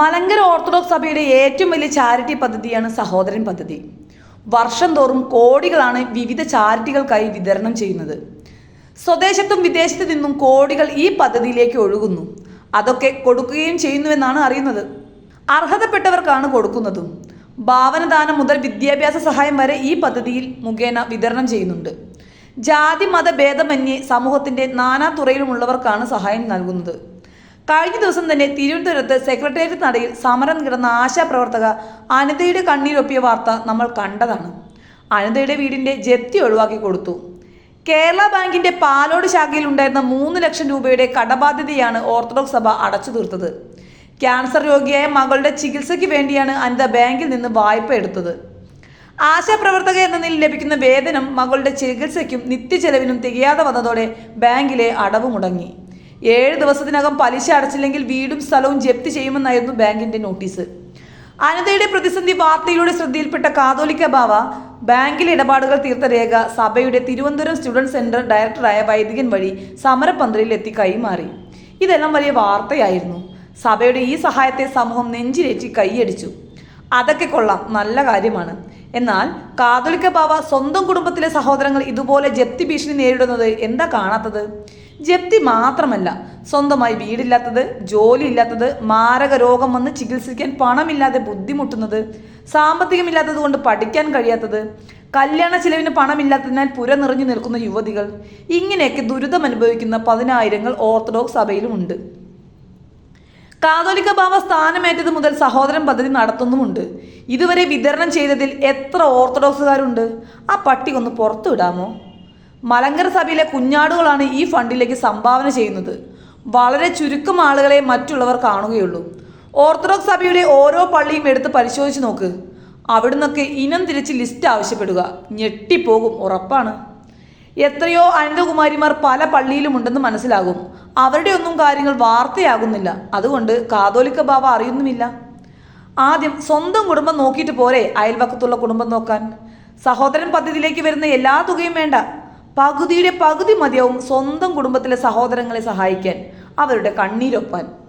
Malankara orthodox സഭയുടെ ഏറ്റവും വലിയ ചാരിറ്റി പദ്ധതിയാണ് സഹോദരൻ പദ്ധതി. വർഷം തോറും കോടികളാണ് വിവിധ ചാരിറ്റികൾക്കായി വിതരണം ചെയ്യുന്നത്. സ്വദേശത്തും വിദേശത്തു നിന്നും കോടികൾ ഈ പദ്ധതിയിലേക്ക് ഒഴുകുന്നു. അതൊക്കെ കൊടുക്കുകയും ചെയ്യുന്നുവെന്നാണ് അറിയുന്നത്. അർഹതപ്പെട്ടവർക്കാണ് കൊടുക്കുന്നതും. ഭാവനദാനം മുതൽ വിദ്യാഭ്യാസ സഹായം വരെ ഈ പദ്ധതിയിൽ മുഖേന വിതരണം ചെയ്യുന്നുണ്ട്. ജാതി മത ഭേദമന്യേ സമൂഹത്തിന്റെ നാനാ തുറയിലുമുള്ളവർക്കാണ് സഹായം നൽകുന്നത്. കഴിഞ്ഞ ദിവസം തന്നെ തിരുവനന്തപുരത്ത് സെക്രട്ടേറിയറ്റ് നടയിൽ സമരം കിടന്ന ആശാപ്രവർത്തക അനിതയുടെ കണ്ണീരൊപ്പിയ വാർത്ത നമ്മൾ കണ്ടതാണ്. അനിതയുടെ വീടിന്റെ ജപ്തി ഒഴിവാക്കി കൊടുത്തു. കേരള ബാങ്കിന്റെ പാലോട് ശാഖയിൽ ഉണ്ടായിരുന്ന മൂന്ന് ലക്ഷം രൂപയുടെ കടബാധ്യതയാണ് ഓർത്തഡോക്സ് സഭ അടച്ചു തീർത്തത്. ക്യാൻസർ രോഗിയായ മകളുടെ ചികിത്സയ്ക്ക് വേണ്ടിയാണ് അനിത ബാങ്കിൽ നിന്ന് വായ്പ എടുത്തത്. ആശാപ്രവർത്തക എന്ന നിലയിൽ ലഭിക്കുന്ന വേതനം മകളുടെ ചികിത്സയ്ക്കും നിത്യചെലവിനും തികയാതെ വന്നതോടെ ബാങ്കിലെ അടവ് മുടങ്ങി ഏഴ് ദിവസത്തിനകം പലിശ അടച്ചില്ലെങ്കിൽ വീടും സ്ഥലവും ജപ്തി ചെയ്യുമെന്നായിരുന്നു ബാങ്കിന്റെ നോട്ടീസ്. അനിതയുടെ പ്രതിസന്ധി വാർത്തയിലൂടെ ശ്രദ്ധയിൽപ്പെട്ട കാതോലിക്ക ബാവ ബാങ്കിലെ ഇടപാടുകൾ തീർത്ത രേഖ സഭയുടെ തിരുവനന്തപുരം സ്റ്റുഡന്റ് സെന്റർ ഡയറക്ടറായ വൈദികൻ വഴി സമരപന്തലിൽ എത്തി കൈമാറി. ഇതെല്ലാം വലിയ വാർത്തയായിരുന്നു. സഭയുടെ ഈ സഹായത്തെ സമൂഹം നെഞ്ചിലേറ്റി കൈയടിച്ചു. അതൊക്കെ കൊള്ളാം. നല്ല കാര്യമാണ്. എന്നാൽ കാതോലിക്ക ബാവ സ്വന്തം കുടുംബത്തിലെ സഹോദരങ്ങൾ ഇതുപോലെ ജപ്തി ഭീഷണി നേരിടുന്നത് എന്താ കാണാത്തത്? ജപ്തി മാത്രമല്ല സ്വന്തമായി വീടില്ലാത്തത് ജോലിയില്ലാത്തത് മാരക രോഗം വന്ന് ചികിത്സിക്കാൻ പണമില്ലാതെ ബുദ്ധിമുട്ടുന്നത് സാമ്പത്തികമില്ലാത്തത് കൊണ്ട് പഠിക്കാൻ കഴിയാത്തത് കല്യാണ ചിലവിന് പണമില്ലാത്തതിനാൽ പുര നിറഞ്ഞു നിൽക്കുന്ന യുവതികൾ. ഇങ്ങനെയൊക്കെ ദുരിതം അനുഭവിക്കുന്ന പതിനായിരങ്ങൾ ഓർത്തഡോക്സ് സഭയിലുമുണ്ട് കാതോലിക്ക ബാബ സ്ഥാനമേറ്റത് മുതൽ സഹോദരൻ പദ്ധതി നടത്തുന്നുമുണ്ട്. ഇതുവരെ വിതരണം ചെയ്തതിൽ എത്ര ഓർത്തഡോക്സുകാരുണ്ട്? ആ പട്ടിക ഒന്ന് പുറത്തു വിടാമോ? മലങ്കര സഭയിലെ കുഞ്ഞാടുകളാണ് ഈ ഫണ്ടിലേക്ക് സംഭാവന ചെയ്യുന്നത്. വളരെ ചുരുക്കം ആളുകളെ മറ്റുള്ളവർ കാണുകയുള്ളൂ. ഓർത്തഡോക്സ് സഭയുടെ ഓരോ പള്ളിയും എടുത്ത് പരിശോധിച്ച് നോക്ക്. അവിടുന്നൊക്കെ ഇനം തിരിച്ച് ലിസ്റ്റ് ആവശ്യപ്പെടുക. ഞെട്ടിപ്പോകും ഉറപ്പാണ്. എത്രയോ അനന്തകുമാരിമാർ പല പള്ളിയിലും ഉണ്ടെന്ന് മനസ്സിലാകും. അവരുടെ ഒന്നും കാര്യങ്ങൾ വാർത്തയാകുന്നില്ല. അതുകൊണ്ട് കാതോലിക്ക ബാബ അറിയുന്നുമില്ല. ആദ്യം സ്വന്തം കുടുംബം നോക്കിയിട്ട് പോരെ അയൽവക്കത്തുള്ള കുടുംബം നോക്കാൻ. സഹോദരൻ പദ്ധതിയിലേക്ക് വരുന്ന എല്ലാ തുകയും വേണ്ട. പകുതിയുടെ പകുതി മതിയാവും സ്വന്തം കുടുംബത്തിലെ സഹോദരങ്ങളെ സഹായിക്കാൻ അവരുടെ കണ്ണീരൊപ്പാൻ.